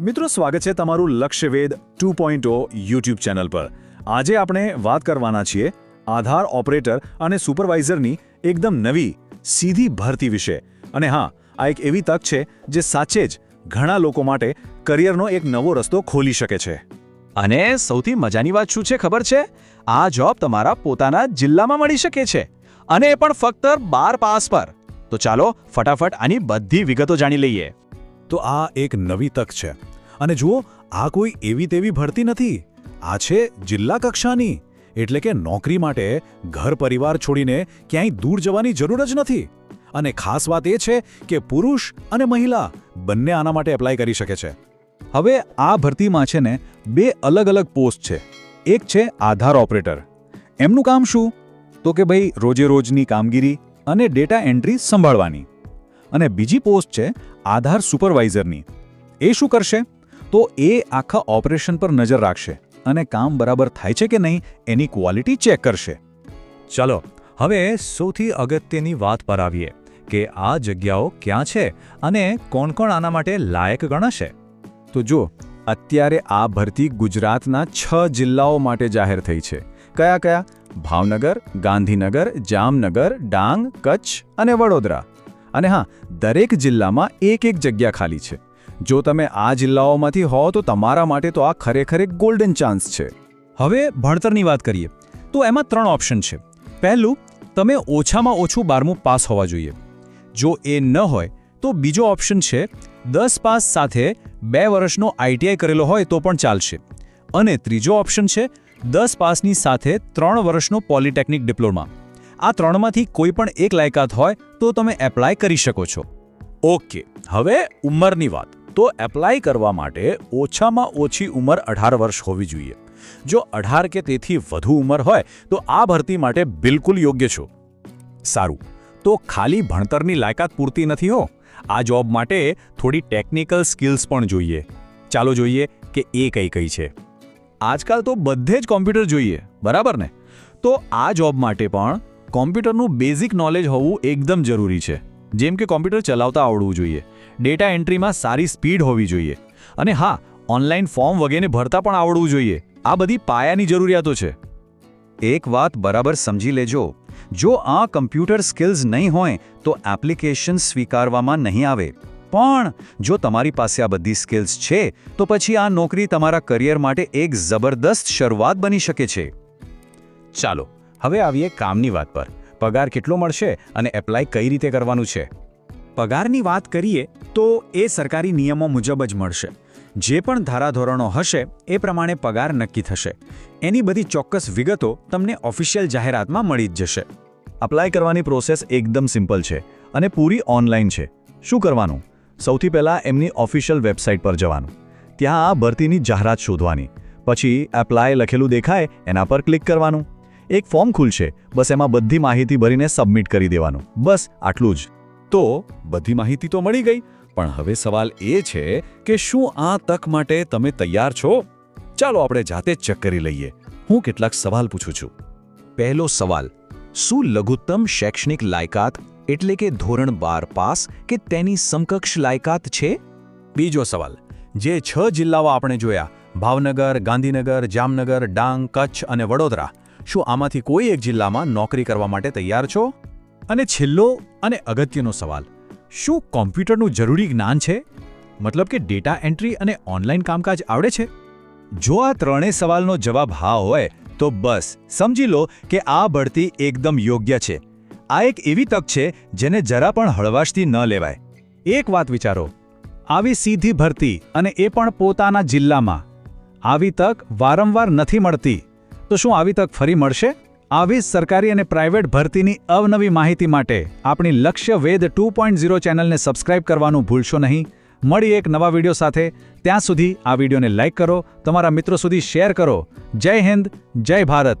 મિત્રો, સ્વાગત છે તમારું Lakshyaved two point YouTube channel પર. આજે આપણે વાત કરવાના છીએ આધાર ઓપરેટર અને સુપરવાઇઝરની એકદમ નવી, સીધી ભરતી વિશે. અને હા, આ એક એવી તક છે જે સાચે જ ઘણા લોકો માટે કરિયરનો એક નવો રસ્તો ખોલી શકે છે. અને સૌથી મજાની વાત શું છે ખબર છે? આ જોબ તમારા પોતાના જિલ્લામાં મળી શકે છે. અને એ પણ ફક્ત બાર પાસ પર. તો ચાલો ફટાફટ આની બધી વિગતો જાણી લઈએ. તો આ એક નવી તક છે. અને જુઓ, આ કોઈ એવી તેવી ભરતી નથી. આ છે જિલ્લા કક્ષાની. એટલે કે નોકરી માટે ઘર પરિવાર છોડીને ક્યાંય દૂર જવાની જરૂર જ નથી. અને ખાસ વાત એ છે કે પુરુષ અને મહિલા બંને આના માટે એપ્લાય કરી શકે છે. હવે આ ભરતીમાં છે ને બે અલગ અલગ પોસ્ટ છે. એક છે આધાર ઓપરેટર. એમનું કામ શું? તો કે ભાઈ રોજે રોજની કામગીરી અને ડેટા એન્ટ્રી સંભાળવાની. અને બીજી પોસ્ટ છે આધાર સુપરવાઇઝરની. એ શું કરશે? તો એ આખા ઓપરેશન પર નજર રાખશે અને કામ બરાબર થાય છે કે નહીં એની ક્વોલિટી ચેક કરશે. ચલો, હવે સૌથી અગત્યની વાત પર આવીએ કે આ જગ્યાઓ ક્યાં છે અને કોણ કોણ આના માટે લાયક ગણાશે. તો જો અત્યારે આ ભરતી ગુજરાતના છ જિલ્લાઓ માટે જાહેર થઈ છે. કયા કયા? ભાવનગર, ગાંધીનગર, જામનગર, ડાંગ, કચ્છ અને વડોદરા. અને હા, દરેક જિલ્લામાં એક એક જગ્યા ખાલી છે. જો તમે આ જિલ્લાઓમાંથી હો, તો તમારા માટે તો આ ખરેખર એક ગોલ્ડન ચાન્સ છે. હવે ભણતરની વાત કરીએ, તો એમાં ત્રણ ઓપ્શન છે. પહેલું, તમે ઓછામાં ઓછું બારમું પાસ હોવા જોઈએ. જો એ ન હોય, તો બીજો ઓપ્શન છે, દસ પાસ સાથે બે વર્ષનો આઈટીઆઈ કરેલો હોય, તો પણ ચાલશે. અને ત્રીજો ઓપ્શન છે, દસ પાસની સાથે ત્રણ વર્ષનો પોલિટેકનિક ડિપ્લોમા. આ ત્રણમાંથી કોઈ પણ એક લાયકાત હોય તો તમે એપ્લાય કરી શકો છો. ઓકે, હવે ઉંમરની વાત. તો એપ્લાય કરવા માટે ઓછામાં ઓછી ઉંમર અઢાર વર્ષ હોવી જોઈએ. જો અઢાર કે તેથી વધુ ઉંમર હોય, તો આ ભરતી માટે બિલકુલ યોગ્ય છો. સારું. તો ખાલી ભણતરની લાયકાત પૂરતી નથી હો. આ જોબ માટે થોડી ટેકનિકલ સ્કિલ્સ પણ જોઈએ. ચાલો જોઈએ કે એ કઈ કઈ છે. આજકાલ તો બધે જ કોમ્પ્યુટર જોઈએ, બરાબર ને? તો આ જોબ માટે પણ કોમ્પ્યુટરનું બેઝિક નોલેજ હોવું એકદમ જરૂરી છે. જેમ કે કોમ્પ્યુટર ચલાવતા આવડવું જોઈએ, ડેટા એન્ટ્રીમાં સારી સ્પીડ હોવી જોઈએ, અને હા, ઓનલાઈન ફોર્મ વગેરે ભરતા પણ આવડવું જોઈએ. આ બધી પાયાની જરૂરિયાતો છે. એક વાત બરાબર સમજી લેજો, જો આ કમ્પ્યુટર સ્કિલ્સ નહીં હોય, તો એપ્લિકેશન સ્વીકારવામાં નહીં આવે. પણ, જો તમારી પાસે આ બધી સ્કિલ્સ છે, તો પછી આ નોકરી તમારા કરિયર માટે એક જબરદસ્ત શરૂઆત બની શકે છે. ચાલો હવે આવીએ કામની વાત પર. પગાર કેટલો મળશે અને એપ્લાય કઈ રીતે કરવાનું છે? પગારની વાત કરીએ તો એ સરકારી નિયમો મુજબ જ મળશે. જે પણ ધારાધોરણો હશે, એ પ્રમાણે પગાર નક્કી થશે. એની બધી ચોક્કસ વિગતો તમને ઓફિશિયલ જાહેરાતમાં મળી જ જશે. અપ્લાય કરવાની પ્રોસેસ એકદમ સિમ્પલ છે અને પૂરી ઓનલાઈન છે. શું કરવાનું? સૌથી પહેલાં એમની ઓફિશિયલ વેબસાઇટ પર જવાનું. ત્યાં આ ભરતીની જાહેરાત શોધવાની. પછી એપ્લાય લખેલું દેખાય, એના પર ક્લિક કરવાનું. એક ફોર્મ ખુલશે. બસ એમાં બધી માહિતી ભરીને સબમિટ કરી દેવાનું. બસ, આટલું જ. તો, બધી માહિતી તો મળી ગઈ. પણ હવે સવાલ એ છે કે શું આ તક માટે તમે તૈયાર છો? ચાલો આપણે જાતે ચેક કરી લઈએ. હું કેટલાક સવાલ પૂછું છું. પહેલો સવાલ, શું લઘુત્તમ શૈક્ષણિક લાયકાત એટલે કે ધોરણ બાર પાસ કે તેની સમકક્ષ લાયકાત છે? બીજો સવાલ, જે છ જિલ્લાઓ આપણે જોયા, ભાવનગર, ગાંધીનગર, જામનગર, ડાંગ, કચ્છ અને વડોદરા શું આમાંથી કોઈ એક જિલ્લામાં નોકરી કરવા માટે તૈયાર છો? અને છેલ્લો અને અગત્યનો સવાલ, શું કોમ્પ્યુટરનું જરૂરી જ્ઞાન છે? મતલબ કે ડેટા એન્ટ્રી અને ઓનલાઈન કામકાજ આવડે છે? જો આ ત્રણેય સવાલનો જવાબ હા હોય, તો બસ, સમજી લો કે આ બઢતી એકદમ યોગ્ય છે. આ એક એવી તક છે જેને જરા પણ હળવાશથી ન લેવાય. એક વાત વિચારો, આવી સીધી ભરતી અને એ પણ પોતાના જિલ્લામાં, આવી તક વારંવાર નથી મળતી. તો શું આવી તક ફરી મળશે? આવી જ સરકારી અને પ્રાઇવેટ ભરતીની અવનવી માહિતી માટે આપણી લક્ષ્ય વેદ ટુ પોઈન્ટ ઝીરો ચેનલને સબસ્ક્રાઇબ કરવાનું ભૂલશો નહીં. મળી એક નવા વીડિયો સાથે. ત્યાં સુધી આ વિડીયોને લાઇક કરો, તમારા મિત્રો સુધી શેર કરો. જય હિન્દ, જય ભારત.